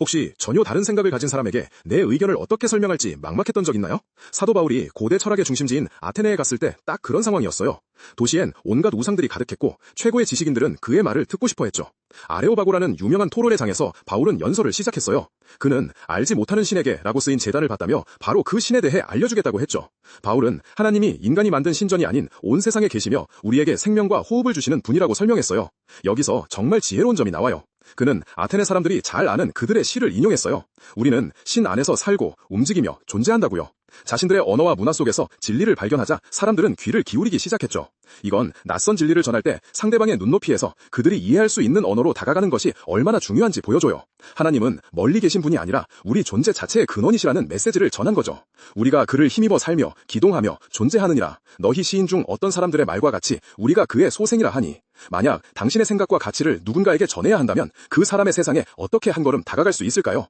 혹시 전혀 다른 생각을 가진 사람에게 내 의견을 어떻게 설명할지 막막했던 적 있나요? 사도 바울이 고대 철학의 중심지인 아테네에 갔을 때 딱 그런 상황이었어요. 도시엔 온갖 우상들이 가득했고 최고의 지식인들은 그의 말을 듣고 싶어 했죠. 아레오바고라는 유명한 토론의 장에서 바울은 연설을 시작했어요. 그는 알지 못하는 신에게 라고 쓰인 재단을 봤다며 바로 그 신에 대해 알려주겠다고 했죠. 바울은 하나님이 인간이 만든 신전이 아닌 온 세상에 계시며 우리에게 생명과 호흡을 주시는 분이라고 설명했어요. 여기서 정말 지혜로운 점이 나와요. 그는 아테네 사람들이 잘 아는 그들의 시를 인용했어요. 우리는 신 안에서 살고 움직이며 존재한다고요. 자신들의 언어와 문화 속에서 진리를 발견하자 사람들은 귀를 기울이기 시작했죠. 이건 낯선 진리를 전할 때 상대방의 눈높이에서 그들이 이해할 수 있는 언어로 다가가는 것이 얼마나 중요한지 보여줘요. 하나님은 멀리 계신 분이 아니라 우리 존재 자체의 근원이시라는 메시지를 전한 거죠. 우리가 그를 힘입어 살며 기동하며 존재하느니라. 너희 시인 중 어떤 사람들의 말과 같이 우리가 그의 소생이라 하니 만약 당신의 생각과 가치를 누군가에게 전해야 한다면 그 사람의 세상에 어떻게 한 걸음 다가갈 수 있을까요?